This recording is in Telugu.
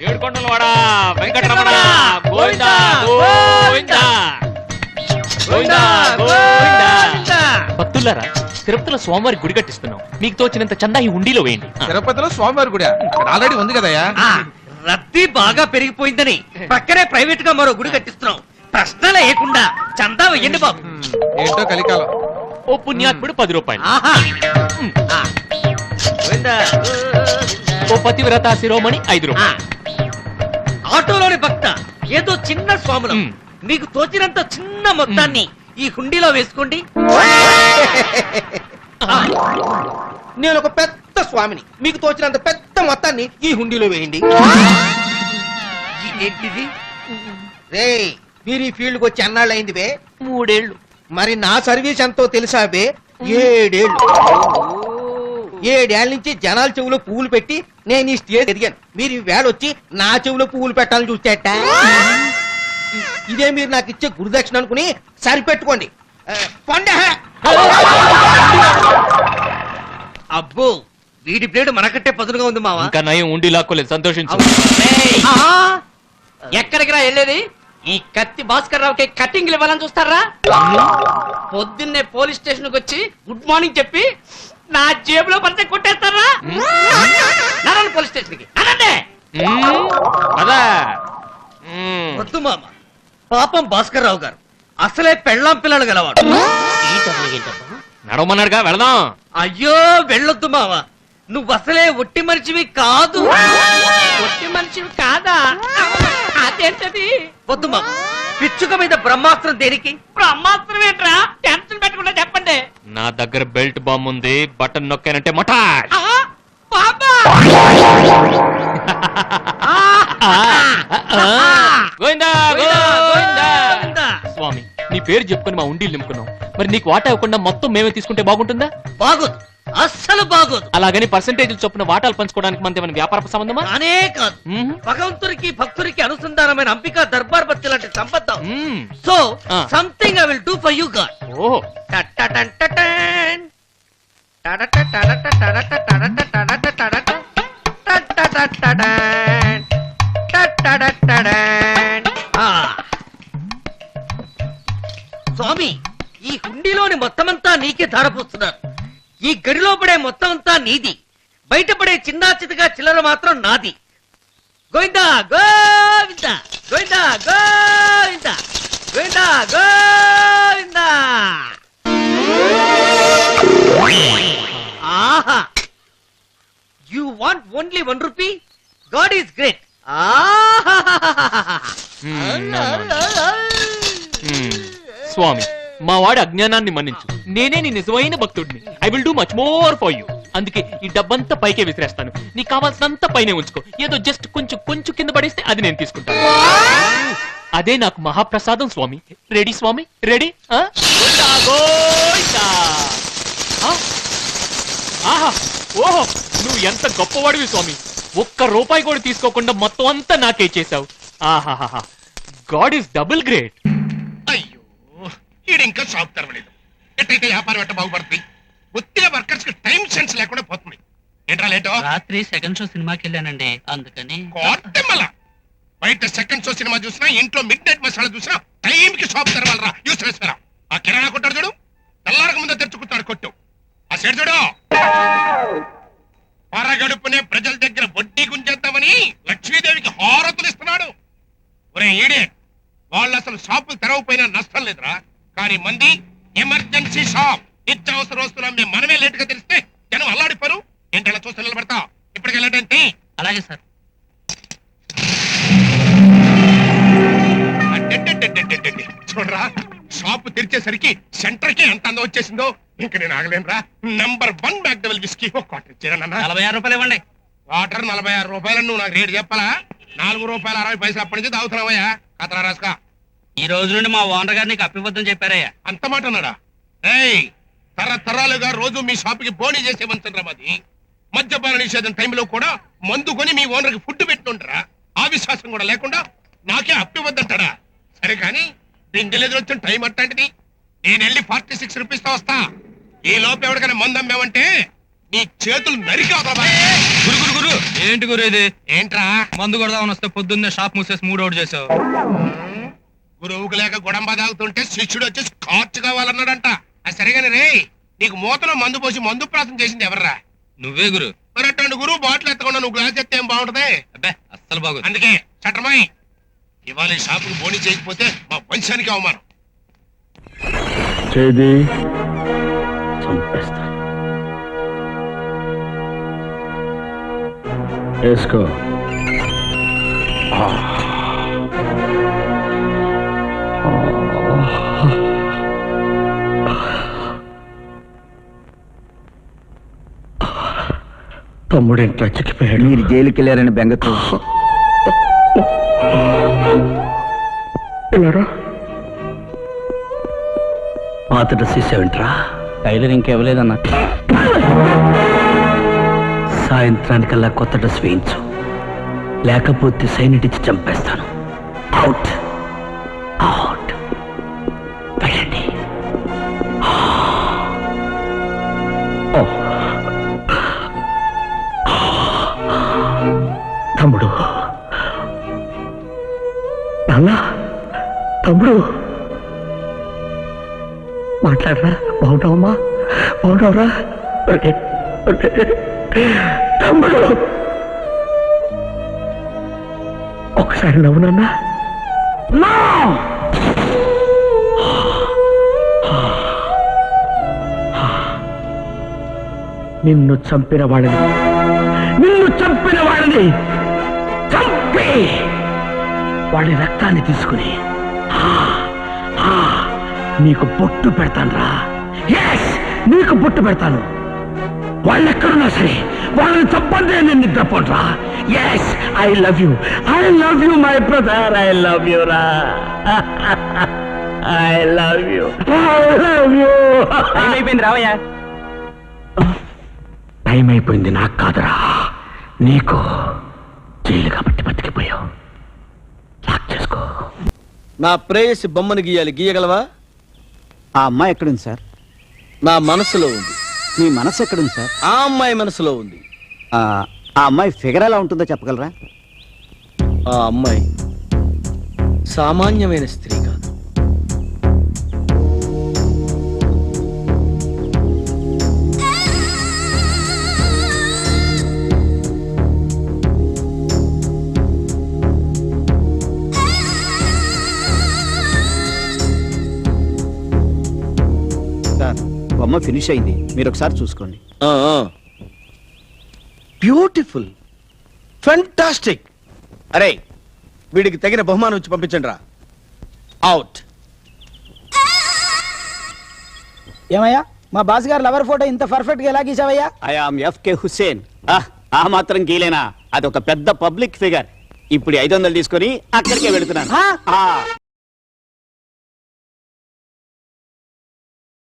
ఏడుకొండలవాడ వెంకటరమణ గోవిందా గోవిందా గోవిందా. గోవిందా భక్తులారా తిరుపతిలో స్వామివారి గుడి కట్టిస్తున్నాం. మీకు తోచినంత చందా ఈ హుండీలో వేయండి తిరుపతిలో స్వామివారి గుడి? ఆల్రెడీ ఉంది కదయ్యా? ఆ, రద్దీ బాగా పెరిగిపోయిందని పక్కనే ప్రైవేట్గా మరో గుడి కట్టిస్తున్నాం. ప్రశ్న లేకుండా చందా వెయ్యండి బాబు. ఏంటో కలికాలం. ఓ పుణ్యాత్ముడు పది రూపాయలు. ఓ పతివ్రత శిరోమణి ఐదు. రూపాయలు. ఆటోలోని భక్త ఏదో చిన్న స్వాములం. మ్. మీకు తోచినంత చిన్న మొత్తాన్ని ఈ హుండీలో వేసుకోండి. ఆ, నేను ఒక పెద్ద స్వామిని. మీకు తోచినంత పెద్ద మొత్తాన్ని ఈ హుండీలో వేయండి. రే మీరు ఈ ఫీల్డ్కి వచ్చి అన్నాళ్ళు అయింది బే. మూడేళ్ళు మరి నా సర్వీస్ ఎంతో తెలుసా బే? ఏడేళ్ళు. ఏడేళ్ళ నుంచి జనాల చెవులో పువ్వులు పెట్టి నేను ఈ స్టేజ్ ఎదిగాను. మీరు ఈ వేళ వచ్చి నా చెవులో పువ్వులు పెట్టాలని చూసేట ఇదే మీరు నాకు ఇచ్చే గురుదక్షిణ అనుకుని సరిపెట్టుకోండి. పొండే! అబ్బో వీడి బ్లేడ్ మనకంటే పదునుగా ఉంది మావా. ఇంకా నయం ఉండి లాక్కోలేదు సంతోషించు. ఎక్కడికి రా వెళ్ళేది? ఈ కత్తి భాస్కర్ రావుకి కటింగ్ ఇవ్వాలని చూస్తారా? పొద్దున్నే పోలీస్ స్టేషన్కి వచ్చి గుడ్ మార్నింగ్ చెప్పి నా జేబులో పడితే కొట్టేస్తారా? నడండి పోలీస్ స్టేషన్కి అనండి మ్మ్. పదా. మ్మ్. వద్దు మామ. పాపం భాస్కర్ రావు గారు. అసలే పెళ్ళాం పిల్లలు గలవాడు. నడవమన్నాడుగా వెళదాం. అయ్యో వెళ్ళొద్దు మావ నువ్వు అసలే ఒట్టి మనిషివి కాదు. ఒట్టి మనిషివి కాదా? అదేంటది? వద్దు మామ. పిచ్చుక మీద బ్రహ్మాస్త్రం దేనికి? బ్రహ్మాస్త్రం ఏంట్రా? టెన్షన్ పెట్టకుండా చెప్పండి నా దగ్గర బెల్ట్ బాంబు ఉంది బటన్ నొక్కానంటే మటా గోవిందా. స్వామి నీ పేరు చెప్పుకొని మా ఉండి నింపుకున్నాం. మరి నీకు వాటా ఇవ్వకుండా మొత్తం మేమే తీసుకుంటే బాగుంటుందా? బాగోదు. అస్సలు బాగోదు అలాగని పర్సంటేజ్ చొప్పున వాటాలు పంచుకోవడానికి మనది ఏమైనా వ్యాపార సంబంధమా కానే కాదు మ్మ్. భగవంతునికి భక్తునికి అనుసంధానమైన అంబికా దర్బార్ బత్తి లాంటి సంబంధం మ్మ్. So ah. Something I will do for you god ఓహో. స్వామి ఈ హుండీలోని మొత్తమంతా నీకే ధారపోస్తున్నారు ఈ గడిలో పడే మొత్తం అంతా నీది. బయటపడే చిన్నా చితగా చిల్లర మాత్రం నాది. గోవిందా గోవిందా గోవిందా గోవిందా గోవిందా గోవిందా. ఆహా. You want only one rupee god is great. Hmm. స్వామి మా వాడి అజ్ఞానాన్ని మన్నించు. నేనే నీ నిజమైన భక్తుడిని. I will do much more for you అందుకే ఈ డబ్బంతా పైకే విసిరేస్తాను. నీకు కావాల్సినంత పైనే ఉంచుకో. ఏదో జస్ట్ కొంచెం కొంచెం కింద పడేస్తే అది నేను తీసుకుంటాను. అదే నాకు మహాప్రసాదం స్వామి. రెడీ స్వామి? రెడీ ఆహా! ఓహో! నువ్వు ఎంత గొప్పవాడివి స్వామి. ఒక్క రూపాయి కూడా తీసుకోకుండా మొత్తం అంతా నాకే చేశావు. ఆహాహా గాడ్ ఈస్ డబుల్ గ్రేట్. ఈడు ఇంకా షాప్ తెరవలేదు ఎట్టయితే వ్యాపారం ఎట్ట బాగుపడుతుంది. ఒత్తిగా వర్కర్స్కి టైం సెన్స్ లేకుండా పోతుంది. ఏంట్రా లేటో? రాత్రి సెకండ్ షో సినిమాకి వెళ్ళానండి. అందుకని కోట్టెమ్మల బయట సెకండ్ షో సినిమా చూసినా ఇంట్లో మిడ్ నైట్ మసాలా చూసినా టైం కి షాప్ తెరవాలరా. యూస్ ఆ కిరాణా కొట్టాడు చూడు. తెల్లారక ముందే తెచ్చుకుంటాడు కొట్టు. ఆ సైడ్ చూడు. పరగడుపునే ప్రజల దగ్గర వడ్డీ గుంజేద్దామని లక్ష్మీదేవికి హారతులు ఇస్తున్నాడు. ఒరే ఈడే వాళ్ళు అసలు షాపులు తెరవపోయినా నష్టం లేదురా. కానీ మంది ఎమర్జెన్సీ షాప్ నిత్యావసర వస్తువులు అమ్మే మనమే లేట్గా తెలిస్తే జనం అల్లాడిపోరు. ఏంటలా చూస్తే నిలబడతా ఇప్పటికి వెళ్ళటంటే? అలాగే సార్. చూడరా షాపు తెరిచేసరికి సెంటర్కి ఎంత అందం వచ్చేసిందో ఇంక నేను ఆగలేనురా number one back double whisky ఒక క్వార్టర్ ఇచ్చారా నాన్న నలభై ఆరు రూపాయలు ఇవ్వండి. వాటర్ నలభై ఆరు రూపాయలు నువ్వు నాకు రేటు చెప్పాలా? నాలుగు రూపాయలు అరవై పైసలు అప్పటి నుంచి తాగుతున్నావయ్యా. కతరా రాసుకా. ఈ రోజు నుండి మా ఓనర్ గారు నీకు అప్పివద్దని చెప్పారయ్యా. అంత మాట అన్నాడా? ఏయ్! తరతరాలుగా రోజు మీ షాప్కి బోనీ చేసే వంశం మాది. మద్యపాన నిషేధం టైంలో కూడా మందు కొని మీ ఓనర్కి ఫుడ్ పెట్టుంటారా ఆ విశ్వాసం కూడా లేకుండా నాకే అప్పివద్దంటాడా సరే కానీ దీని ఎదురు వచ్చిన టైం అట్లాంటిది. నేను వెళ్ళి ఫార్టీ సిక్స్ రూపీస్తో వస్తా. ఈ లోపు ఎవరికైనా మందు అమ్మావంటే నీ చేతులు నరికి గురు గురు గురు! ఏంటి గురు ఇది? ఏంట్రా? మందు కొడదామని వస్తే పొద్దున్నే షాప్ మూసేసి మూడ్ అవుట్ చేసావు. గురువుకు లేక గుడంబ తాగుతుంటే శిష్యుడు వచ్చేసి కార్చు కావాలన్నాడంట. అది సరిగానే రే నీకు మూతలో మందు పోసి మందు ప్రాసం చేసింది ఎవర్రా? నువ్వే గురు. మరి అటువంటి గురువు బాటిల్ ఎత్తకుండా నువ్వు గ్లాస్ ఎత్తే ఏం బాగుంటది? అబ్బే అస్సలు బాగోదు. అందుకే చట్టమాయి ఇవాళ ఈ షాపుకు బోని చేయకపోతే మా వంశానికి అవమానం. చేది చంపేస్తా వేసుకో. తమ్ముడు ఇంట్లో చిక్కిపోయాడు? మీరు జైలుకి వెళ్ళారని బెంగతో పాత డ్రెస్ ఇచ్చావేంట్రా టైలర్ ఇంకెవ్వలేదన్న. సాయంత్రానికల్లా కొత్త డ్రెస్ వేయించు. లేకపోతే సైనిట్ ఇచ్చి చంపేస్తాను. అవుట్. నాన్న తమ్ముడు. మాట్లాడరా బాగుంటావమ్మా? బాగుంటావురా. తమ్ముడు. ఒకసారి నవ్వు నాన్న! నిన్ను చంపిన వాడిని నిన్ను చంపిన వాడిని చంపి! వాడి రక్తాన్ని తీసుకుని. నీకు బొట్టు పెడతాను రా నీకు బొట్టు పెడతాను. వాళ్ళు ఎక్కడున్నా సరే వాళ్ళని చంపండి నేను నిద్రపోట్రా yes I love you I love you my brother I love you రా. I love you I love you అయిపోయింది రావయ్యా. టైం అయిపోయింది నాకు కాదురా. నీకు జైలు కాబట్టి బతికిపోయావు. నా ప్రేయసి బొమ్మను గీయాలి. గీయగలవా? ఆ అమ్మాయి ఎక్కడుంది సార్? నా మనసులో ఉంది. మీ మనసు ఎక్కడుంది సార్? ఆ అమ్మాయి మనసులో ఉంది. ఆ ఆ అమ్మాయి ఫిగర్ ఎలా ఉంటుందో చెప్పగలరా? ఆ అమ్మాయి సామాన్యమైన స్త్రీ. బొమ్మ ఫినిష్ అయింది. మీరు ఒకసారి చూసుకోండి బ్యూటిఫుల్ ఫెంటాస్టిక్ అరే వీడికి తగిన బహుమానం ఇచ్చి పంపించండి రా అవుట్ ఏమయ్యా మా బాస్ గారు లవర్ ఫోటో ఇంత పర్ఫెక్ట్గా ఎలా గీసావయ్యా? I am F K Hussain ah, ఆ మాత్రం గీలేనా? అదొక పెద్ద పబ్లిక్ ఫిగర్ ఇప్పుడు ఐదు వందలు తీసుకొని అక్కడికే వెళుతున్నాను. ఆ.